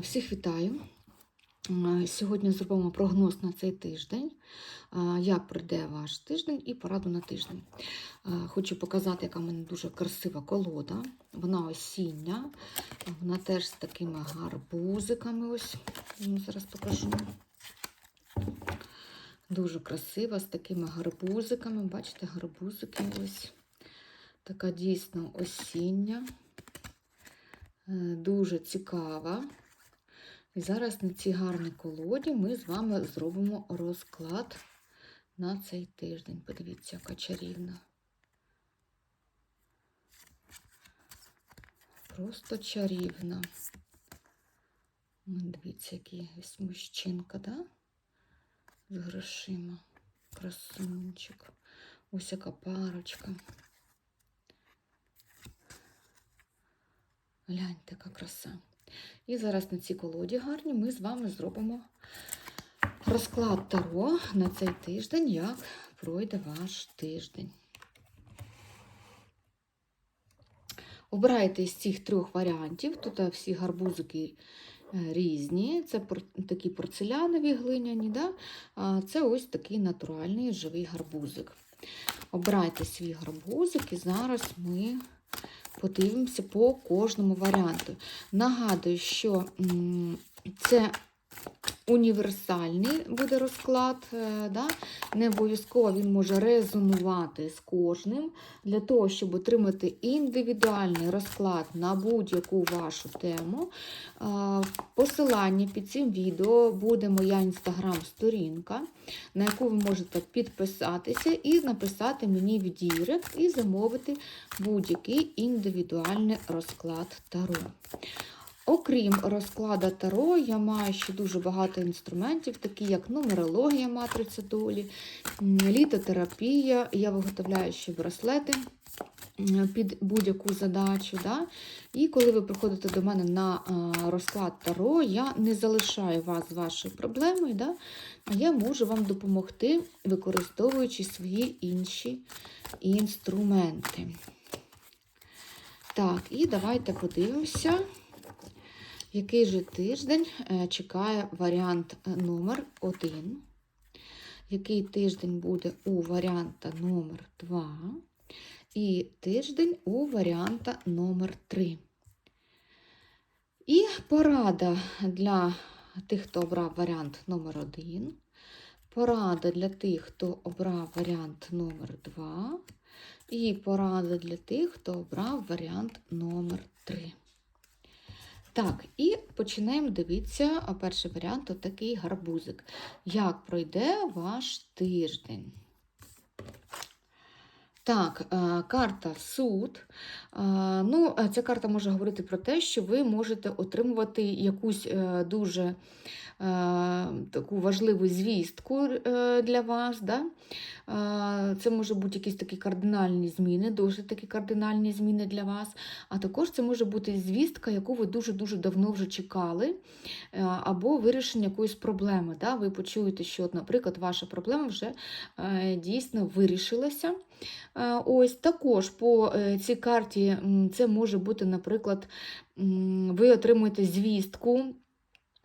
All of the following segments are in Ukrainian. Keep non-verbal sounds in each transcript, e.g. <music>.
Всіх вітаю. Сьогодні зробимо прогноз на цей тиждень, як пройде ваш тиждень і пораду на тиждень. Хочу показати, яка в мене дуже красива колода. Вона осіння, вона теж з такими гарбузиками. Ось зараз покажу. Дуже красива, з такими гарбузиками. Бачите, гарбузики ось. Така дійсно осіння. Е, Дуже цікава. І зараз на цій гарній колоді ми з вами зробимо розклад на цей тиждень. Подивіться, яка чарівна. Просто чарівна. Дивіться, який ось мужчинка, да? З грошима. Красунчик. Ось яка парочка. Гляньте, яка краса. І зараз на цій колоді гарні ми з вами зробимо розклад Таро на цей тиждень, як пройде ваш тиждень. Обирайте з цих трьох варіантів. Тут всі гарбузики е, різні. Це такі порцелянові глиняні, да? а це ось такий натуральний живий гарбузик. Обирайте свій гарбузик, і зараз ми подивимося по кожному варіанту. Нагадую, що це універсальний буде розклад, е, да? не обов'язково він може резонувати з кожним. Для того, щоб отримати індивідуальний розклад на будь-яку вашу тему. е, В посиланні під цим відео буде моя інстаграм-сторінка, на яку ви можете підписатися і написати мені в дірект і замовити будь-який індивідуальний розклад Таро. Окрім розклада Таро, я маю ще дуже багато інструментів, такі як нумерологія матриця долі, літотерапія. Я виготовляю ще браслети під будь-яку задачу. Да? І коли ви приходите до мене на розклад Таро, я не залишаю вас з вашою проблемою, да? а я можу вам допомогти, використовуючи свої інші інструменти. Так, і давайте подивимося. Який же тиждень е, чекає варіант е, номер 1? Який тиждень буде у варіанта номер 2? І тиждень у варіанта номер 3. І порада для тих, хто обрав варіант номер 1. Порада для тих, хто обрав варіант номер 2. І порада для тих, хто обрав варіант номер 3. Так, і починаємо дивитися. Перший варіант такий гарбузик. Як пройде ваш тиждень? Так, е, карта суд. Е, Ну, е, ця карта може говорити про те, що ви можете отримувати якусь дуже таку важливу звістку е, для вас. Да? Е, Це може бути якісь такі кардинальні зміни, дуже такі кардинальні зміни для вас. А також це може бути звістка, яку ви дуже-дуже давно вже чекали, е, або вирішення якоїсь проблеми. Да? Ви почуєте, що, наприклад, ваша проблема вже е, дійсно вирішилася. Е, Ось також по е, цій карті це може бути, наприклад, ви отримуєте звістку.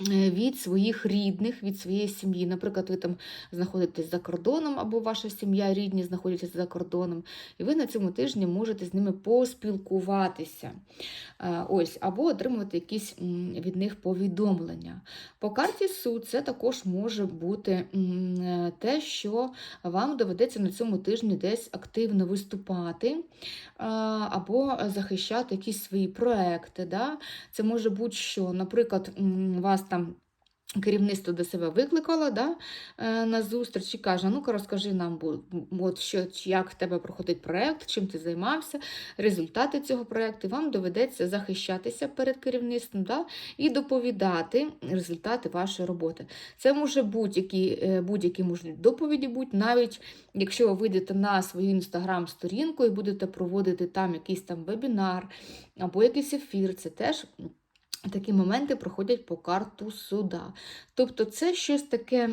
Е, Від своїх рідних, від своєї сім'ї. Наприклад, ви там знаходитесь за кордоном, або ваша сім'я, рідні знаходяться за кордоном, і ви на цьому тижні можете з ними поспілкуватися. Е, Ось, або отримувати якісь від них повідомлення. По карті суд це також може бути е, те, що вам доведеться на цьому тижні десь активно виступати або захищати якісь свої проекти. Да? Це може бути, що, наприклад, вас там. Керівництво до себе викликало да, е, на зустріч і каже: ну-ка, розкажи нам, от що, як в тебе проходить проєкт, чим ти займався, результати цього проєкту. Вам доведеться захищатися перед керівництвом да, і доповідати результати вашої роботи. Це може будь-які е, будь-які можуть доповіді бути, навіть якщо ви вийдете на свою інстаграм-сторінку і будете проводити там якийсь там вебінар або якийсь ефір, це теж. Такі моменти проходять по карту суда. Тобто, це щось таке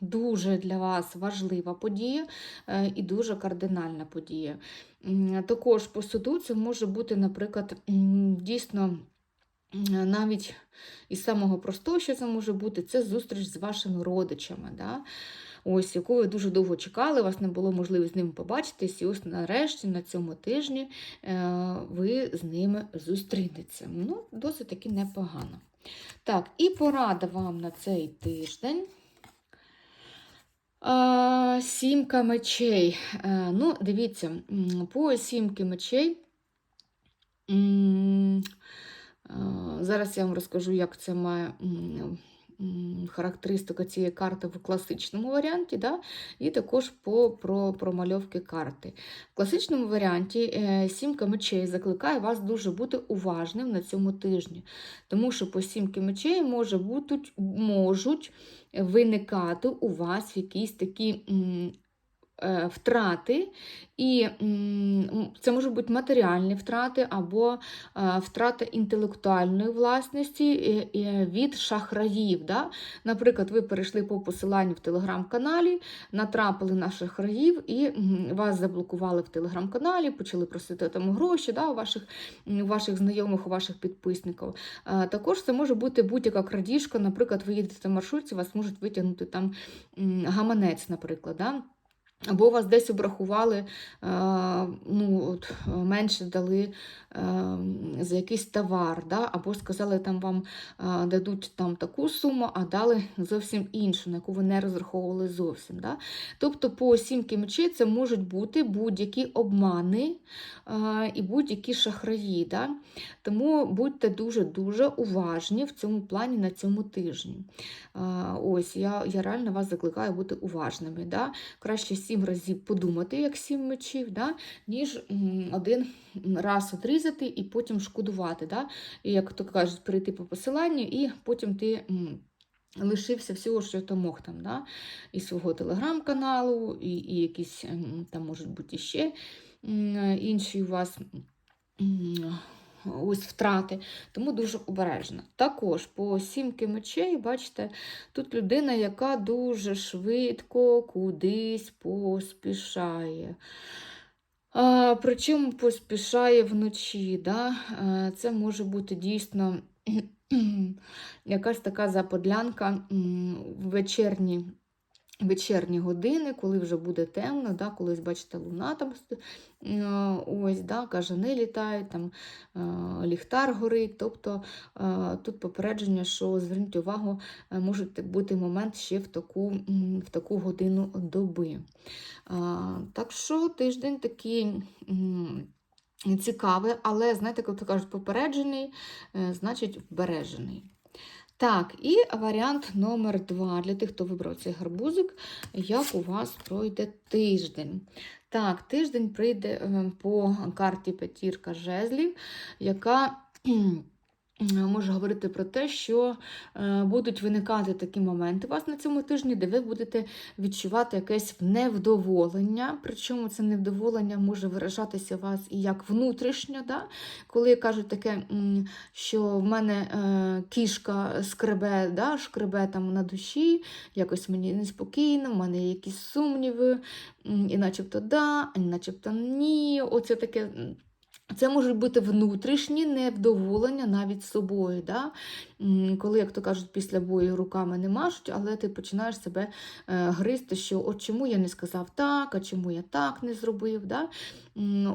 дуже для вас важлива подія е, і дуже кардинальна подія. Також по суду це може бути, наприклад, дійсно навіть із самого простого, що це може бути, це зустріч з вашими родичами. Да? Ось, яку ви дуже довго чекали, у вас не було можливості з ними побачитись, і ось нарешті на цьому тижні е, ви з ними зустрінетеся. Ну, досить таки непогано. Так, і порада вам на цей тиждень. Сімка мечей. Е, Ну, дивіться, по сімки мечей. Зараз я вам розкажу, як це має характеристика цієї карти в класичному варіанті, да? і також по про, промальовки карти. В класичному варіанті е, сімка мечей закликає вас дуже бути уважним на цьому тижні, тому що по сімки мечей може бути, можуть виникати у вас якісь такі. Е, Втрати, і це можуть бути матеріальні втрати або е, втрата інтелектуальної власності е, від шахраїв. Да? Наприклад, ви перейшли по посиланню в телеграм-каналі, натрапили на шахраїв і вас заблокували в телеграм-каналі, почали просити там гроші да, у ваших, у ваших знайомих, у ваших підписників. Також це може бути будь-яка крадіжка. Наприклад, ви їдете в маршрутці, вас можуть витягнути там гаманець, наприклад. Да? Або вас десь обрахували, е, ну, от, е, менше дали за якийсь товар, да? або сказали, там вам е, дадуть там таку суму, а дали зовсім іншу, на яку ви не розраховували зовсім. Да? Тобто по сімки мечей це можуть бути будь-які обмани е, і будь-які шахраї. Да? Тому будьте дуже-дуже уважні в цьому плані на цьому тижні. Е, ось, Я я реально вас закликаю бути уважними. Да? Краще сім разів подумати, як сім мечів, да? ніж один раз одрізати і потім шкодувати. Да? Як то кажуть, перейти по посиланню, і потім ти. Лишився всього, що ти мог там, да? і свого телеграм-каналу, і, і якісь там можуть бути ще інші у вас ось втрати. Тому дуже обережно. Також по сімки мечей, бачите, тут людина, яка дуже швидко кудись поспішає. Причому поспішає вночі. Да? Це може бути дійсно <clears throat> якась така заподлянка в вечірні, вечірні години, коли вже буде темно, да? колись, бачите, луна там е, ось, да? кажани літають, там е, ліхтар горить. Тобто е, тут попередження, що зверніть увагу, може бути момент ще в таку, в таку годину доби. Так що тиждень такий. м, Цікавий, але, знаєте, коли кажуть, попереджений, значить вбережений. Так, і варіант номер два для тих, хто вибрав цей гарбузик, як у вас пройде тиждень. Так, тиждень прийде е, по карті п'ятірка жезлів, яка кхм, може говорити про те, що е, будуть виникати такі моменти у вас на цьому тижні, де ви будете відчувати якесь невдоволення. Причому це невдоволення може виражатися у вас і як внутрішньо, да? коли кажуть таке, що в мене е, кішка скребе, да? шкребе там на душі, якось мені неспокійно, в мене є якісь сумніви, і начебто да, і начебто ні. Оце таке. Це можуть бути внутрішні невдоволення навіть собою. Да? Коли, як то кажуть, після бою руками не машуть, але ти починаєш себе е, гризти, що от чому я не сказав так, а чому я так не зробив. Да?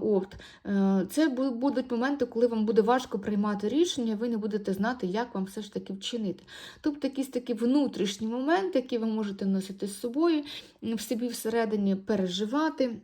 От. Е, Це будуть моменти, коли вам буде важко приймати рішення, ви не будете знати, як вам все ж таки вчинити. Тобто якісь такі внутрішні моменти, які ви можете носити з собою, в собі всередині переживати.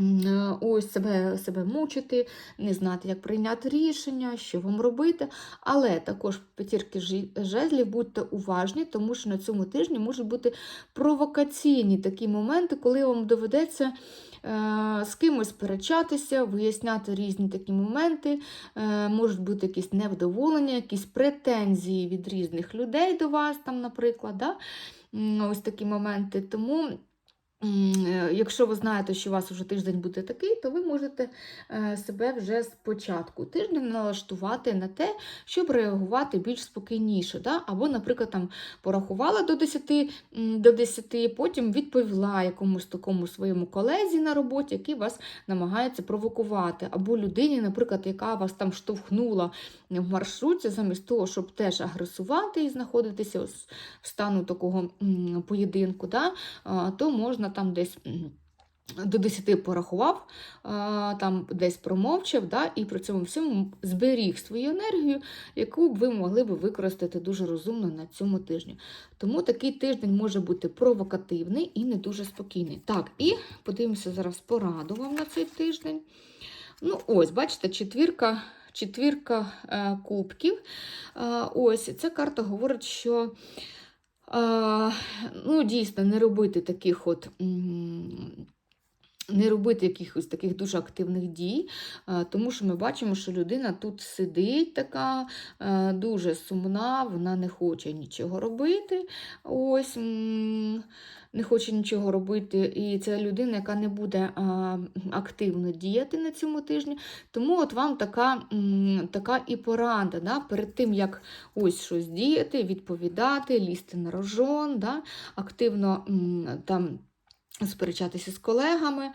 Е, Ось себе, себе мучити, не знати, як прийняти рішення, що вам робити. Але також п'ятірки жезлів будьте уважні, тому що на цьому тижні можуть бути провокаційні такі моменти, коли вам доведеться е, з кимось сперечатися, виясняти різні такі моменти, е, можуть бути якісь невдоволення, якісь претензії від різних людей до вас, там, наприклад. Да? Ось такі моменти. Тому. Е, Якщо ви знаєте, що у вас вже тиждень буде такий, то ви можете е, себе вже спочатку тижня налаштувати на те, щоб реагувати більш спокійніше. Да? Або, наприклад, там порахувала до 10, до 10, потім відповіла якомусь такому своєму колезі на роботі, який вас намагається провокувати, або людині, наприклад, яка вас там штовхнула в маршрутці, замість того, щоб теж агресувати і знаходитися в стану такого поєдинку, да? то можна там десь. До 10 порахував, там десь промовчав, да, і при цьому всьому зберіг свою енергію, яку б ви могли б використати дуже розумно на цьому тижні. Тому такий тиждень може бути провокативний і не дуже спокійний. Так, і подивимося зараз пораду вам на цей тиждень. Ну, ось, бачите, четвірка, четвірка е, кубків. Ось, ця карта говорить, що ну, дійсно не робити таких от. Не робити якихось таких дуже активних дій, е, тому що ми бачимо, що людина тут сидить така е, дуже сумна, вона не хоче нічого робити. Ось не хоче нічого робити. І це людина, яка не буде е, активно діяти на цьому тижні. Тому от вам така, така і порада, да, перед тим, як ось щось діяти, відповідати, лізти на рожон, да, активно там. Сперечатися з колегами, е,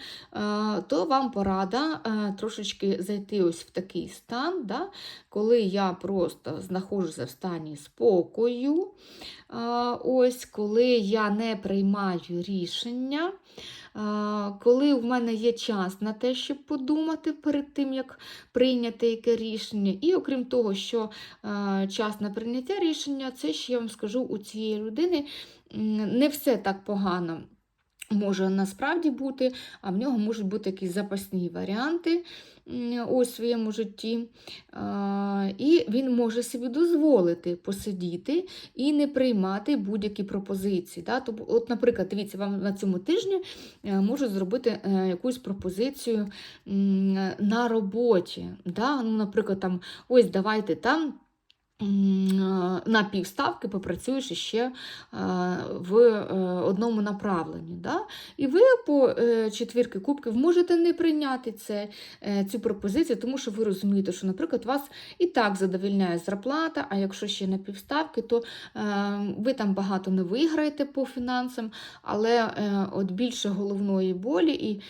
то вам порада е, трошечки зайти ось в такий стан, да, коли я просто знаходжуся в стані спокою, е, ось коли я не приймаю рішення, коли в мене є час на те, щоб подумати перед тим, як прийняти яке рішення. І окрім того, що час на прийняття рішення, це ще я вам скажу у цієї людини не все так погано може насправді бути, а в нього можуть бути якісь запасні варіанти у своєму житті. І він може собі дозволити посидіти і не приймати будь-які пропозиції. Тобто, от, Наприклад, дивіться, вам на цьому тижні е, можуть зробити е, якусь пропозицію на роботі. Ну, Наприклад, там, ось давайте там на півставки попрацюєш ще в е, одному направленні. Да? І ви по е, четвірки кубків можете не прийняти це, е, цю пропозицію, тому що ви розумієте, що, наприклад, вас і так задовільняє зарплата, а якщо ще на півставки, то ви там багато не виграєте по фінансам, але от більше головної болі і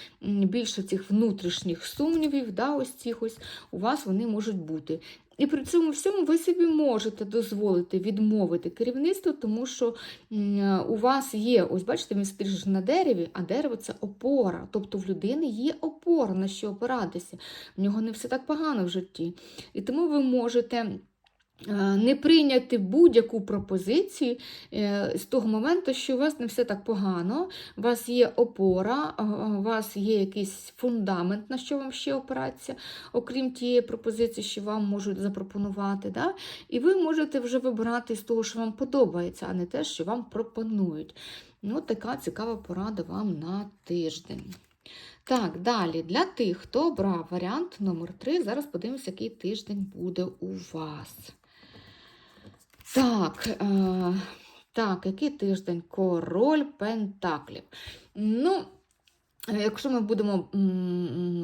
більше цих внутрішніх сумнівів, да, ось цих ось, у вас вони можуть бути. І при цьому всьому ви собі можете дозволити відмовити керівництво, тому що у вас є, ось бачите, він стріж на дереві, а дерево це опора. Тобто в людини є опора, на що опиратися. В нього не все так погано в житті. І тому ви можете. Е, не прийняти будь-яку пропозицію е, з того моменту, що у вас не все так погано, у вас є опора, у вас є якийсь фундамент, на що вам ще опиратися, окрім тієї пропозиції, що вам можуть запропонувати. Да? І ви можете вже вибирати з того, що вам подобається, а не те, що вам пропонують. Ну, Така цікава порада вам на тиждень. Так, далі для тих, хто обрав варіант номер 3 зараз подивимося, який тиждень буде у вас. Так, е, так, який тиждень? Король Пентаклів. Ну, Якщо ми будемо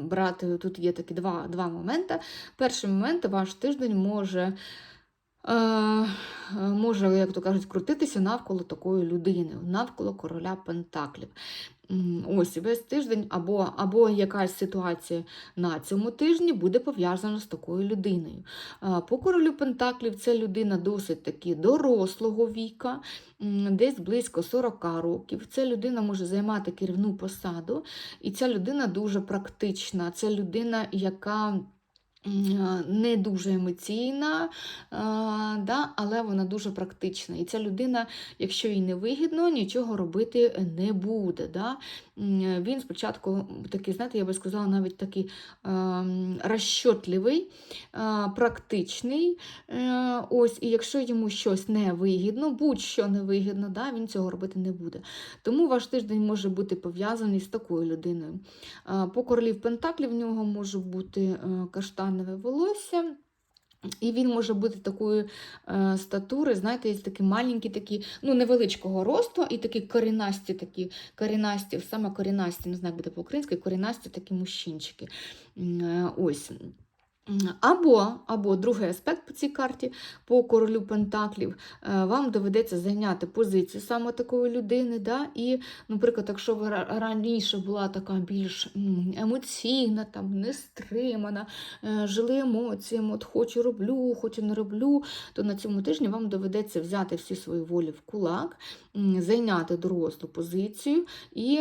брати, тут є такі два два моменти. Перший момент, ваш тиждень може Е, може, як то кажуть, крутитися навколо такої людини, навколо короля Пентаклів. Ось весь тиждень, або або якась ситуація на цьому тижні буде пов'язана з такою людиною. По королю Пентаклів це людина досить таки дорослого віка, десь близько 40 років. Ця людина може займати керівну посаду, і ця людина дуже практична. Це людина, яка не дуже емоційна, да, але вона дуже практична. І ця людина, якщо їй не вигідно, нічого робити не буде. Да. Він спочатку такий, знаєте, я би сказала, навіть такий розчотливий, практичний. Е, ось, І якщо йому щось не вигідно, будь-що не вигідно, да, він цього робити не буде. Тому ваш тиждень може бути пов'язаний з такою людиною. По королів Пентаклі в нього може бути е, каштан каштанове волосся. І він може бути такої е, статури, знаєте, є такі маленькі, такі, ну, невеличкого росту, і такі корінасті, такі корінасті, саме корінасті, не знаю, буде по-українськи, корінасті такі мужчинчики. Е, Ось. Або, або другий аспект по цій карті, по королю Пентаклів, е, вам доведеться зайняти позицію саме такої людини. Да? І, наприклад, якщо ви раніше була така більш емоційна, там, нестримана, е, жили емоціями, от хочу роблю, хочу не роблю, то на цьому тижні вам доведеться взяти всі свої волі в кулак, зайняти дорослу позицію і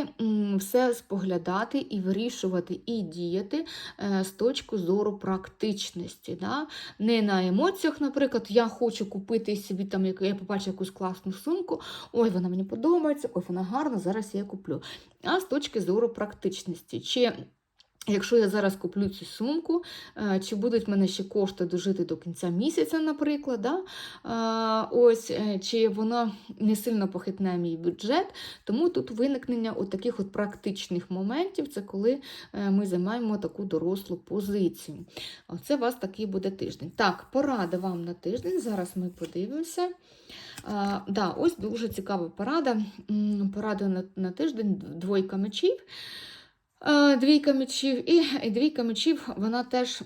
все споглядати і вирішувати, і діяти е, з точки зору практичності. Да? Не на емоціях, наприклад, я хочу купити собі там, як- я побачу якусь класну сумку, ой, вона мені подобається, ой, вона гарна, зараз я куплю. А з точки зору практичності. Чи Якщо я зараз куплю цю сумку, е, чи будуть в мене ще кошти дожити до кінця місяця, наприклад, да? Е, ось, е, чи воно не сильно похитне мій бюджет, тому тут виникнення от таких от практичних моментів, це коли ми займаємо таку дорослу позицію. Оце у вас такий буде тиждень. Так, порада вам на тиждень. Зараз ми подивимося. Да, ось дуже цікава порада. Порада на тиждень двойка мечів. Е, Двійка мечів і, і двійка мечів, вона теж.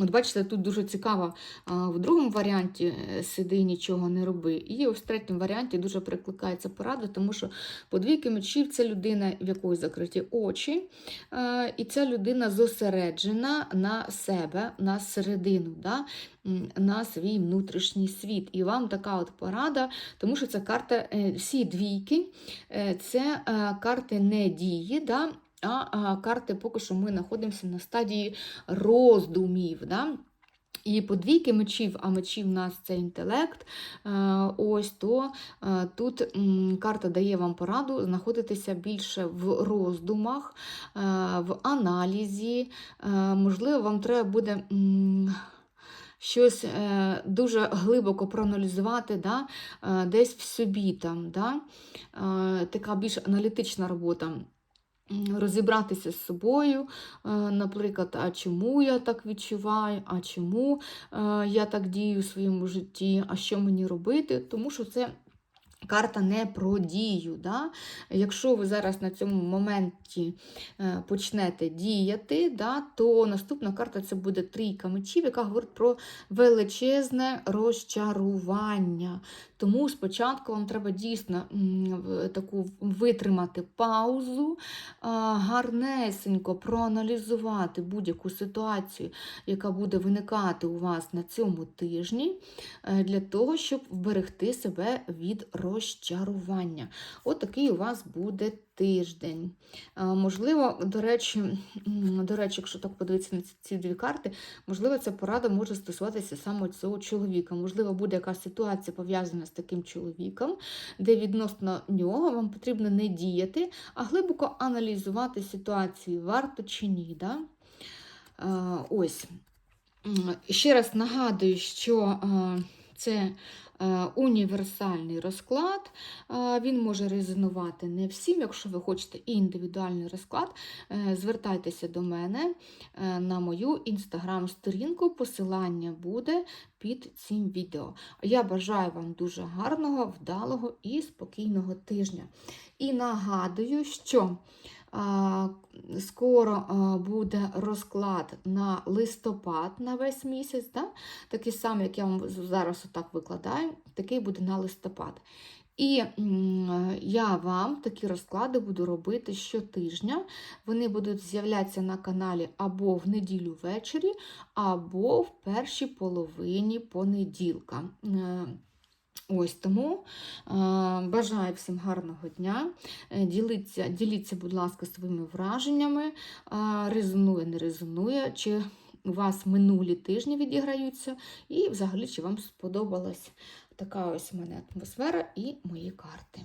От бачите, тут дуже цікаво. В другому варіанті е, сиди, нічого не роби. І ось в третьому варіанті дуже прикликається порада, тому що по двійки мечів це людина, в якої закриті очі, е, і ця людина зосереджена на себе, на середину, да? на свій внутрішній світ. І вам така от порада, тому що ця карта, е, всі двійки, е, це е, карти не дії. Да? А, карти поки що ми знаходимося на стадії роздумів. Да? І по двійки мечів, а мечів в нас це інтелект. е, Ось то е, тут карта дає вам пораду знаходитися більше в роздумах, е, в аналізі. Можливо, вам треба буде. Щось дуже глибоко проаналізувати, да, десь в собі там, да, така більш аналітична робота. Розібратися з собою, е, наприклад, а чому я так відчуваю, а чому е, я так дію в своєму житті, а що мені робити, тому що це. Карта не про дію. Да? Якщо ви зараз на цьому моменті е, почнете діяти, да, то наступна карта це буде трійка мечів, яка говорить про величезне розчарування. Тому спочатку вам треба дійсно таку витримати паузу, гарнесенько проаналізувати будь-яку ситуацію, яка буде виникати у вас на цьому тижні, е, для того, щоб вберегти себе від розчарування. От у вас буде тиждень. Можливо, до речі, до речі, якщо так подивитися на ці- дві карти, можливо, ця порада може стосуватися саме цього чоловіка. Можливо, буде якась ситуація пов'язана з таким чоловіком, де відносно нього вам потрібно не діяти, а глибоко аналізувати ситуацію, варто чи ні. Да? Ось. Ще раз нагадую, що а, це е, універсальний розклад. А, Він може резонувати не всім. Якщо ви хочете індивідуальний розклад, е, звертайтеся до мене е, на мою інстаграм-сторінку. Посилання буде під цим відео. Я бажаю вам дуже гарного, вдалого і спокійного тижня. І нагадую, що скоро буде розклад на листопад на весь місяць. Да? Такий самий, як я вам зараз отак викладаю, такий буде на листопад. І я вам такі розклади буду робити щотижня. Вони будуть з'являтися на каналі або в неділю ввечері, або в першій половині понеділка. Ось тому е, бажаю всім гарного дня. Е, Діліться, діліться, будь ласка, своїми враженнями. Е, резонує, не резонує, чи у вас минулі тижні відіграються, і взагалі, чи вам сподобалась така ось у мене атмосфера і мої карти.